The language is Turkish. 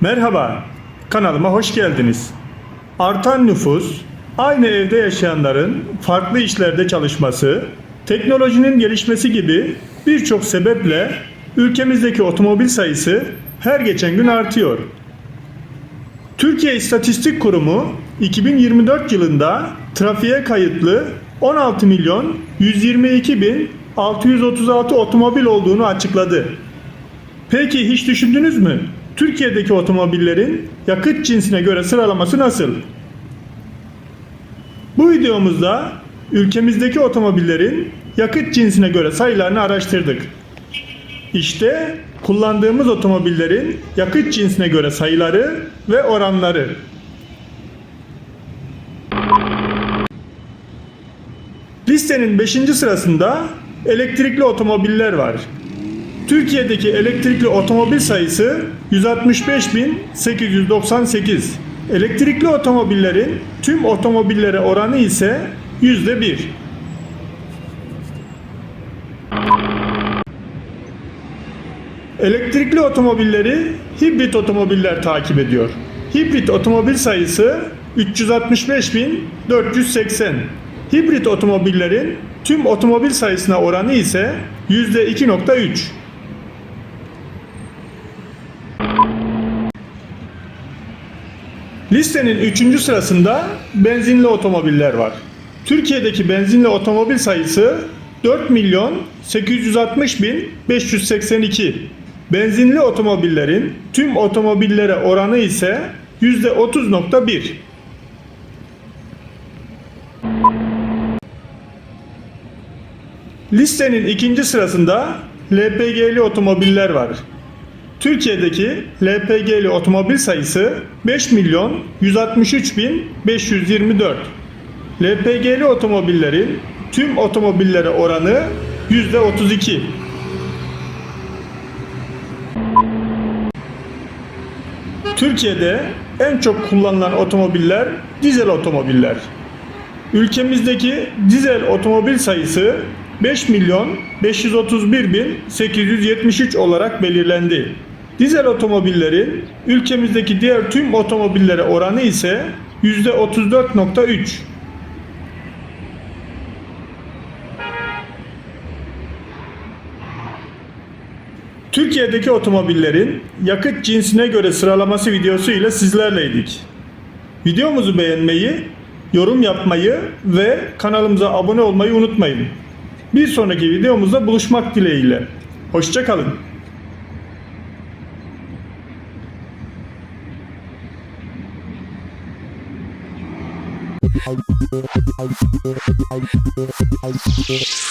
Merhaba, kanalıma hoş geldiniz. Artan nüfus, aynı evde yaşayanların farklı işlerde çalışması, teknolojinin gelişmesi gibi birçok sebeple ülkemizdeki otomobil sayısı her geçen gün artıyor. Türkiye İstatistik Kurumu 2024 yılında trafiğe kayıtlı 16 milyon 122 bin 636 otomobil olduğunu açıkladı. Peki hiç düşündünüz mü? Türkiye'deki otomobillerin yakıt cinsine göre sıralaması nasıl? Bu videomuzda ülkemizdeki otomobillerin yakıt cinsine göre sayılarını araştırdık. İşte kullandığımız otomobillerin yakıt cinsine göre sayıları ve oranları. Listenin 5. sırasında elektrikli otomobiller var. Türkiye'deki elektrikli otomobil sayısı 165.898. Elektrikli otomobillerin tüm otomobillere oranı ise %1. Elektrikli otomobilleri hibrit otomobiller takip ediyor. Hibrit otomobil sayısı 365.480. Hibrit otomobillerin tüm otomobil sayısına oranı ise %2.3. Listenin 3. sırasında benzinli otomobiller var. Türkiye'deki benzinli otomobil sayısı 4 milyon 860 bin 582. Benzinli otomobillerin tüm otomobillere oranı ise %30.1. Listenin ikinci sırasında LPG'li otomobiller var. Türkiye'deki LPG'li otomobil sayısı 5 milyon 163 bin 524. LPG'li otomobillerin tüm otomobillere oranı %32. Türkiye'de en çok kullanılan otomobiller dizel otomobiller. Ülkemizdeki dizel otomobil sayısı 5 milyon 531 bin 873 olarak belirlendi. Dizel otomobillerin ülkemizdeki diğer tüm otomobillere oranı ise %34.3. Türkiye'deki otomobillerin yakıt cinsine göre sıralaması videosu ile sizlerleydik. Videomuzu beğenmeyi, yorum yapmayı ve kanalımıza abone olmayı unutmayın. Bir sonraki videomuzda buluşmak dileğiyle. Hoşçakalın. Thank.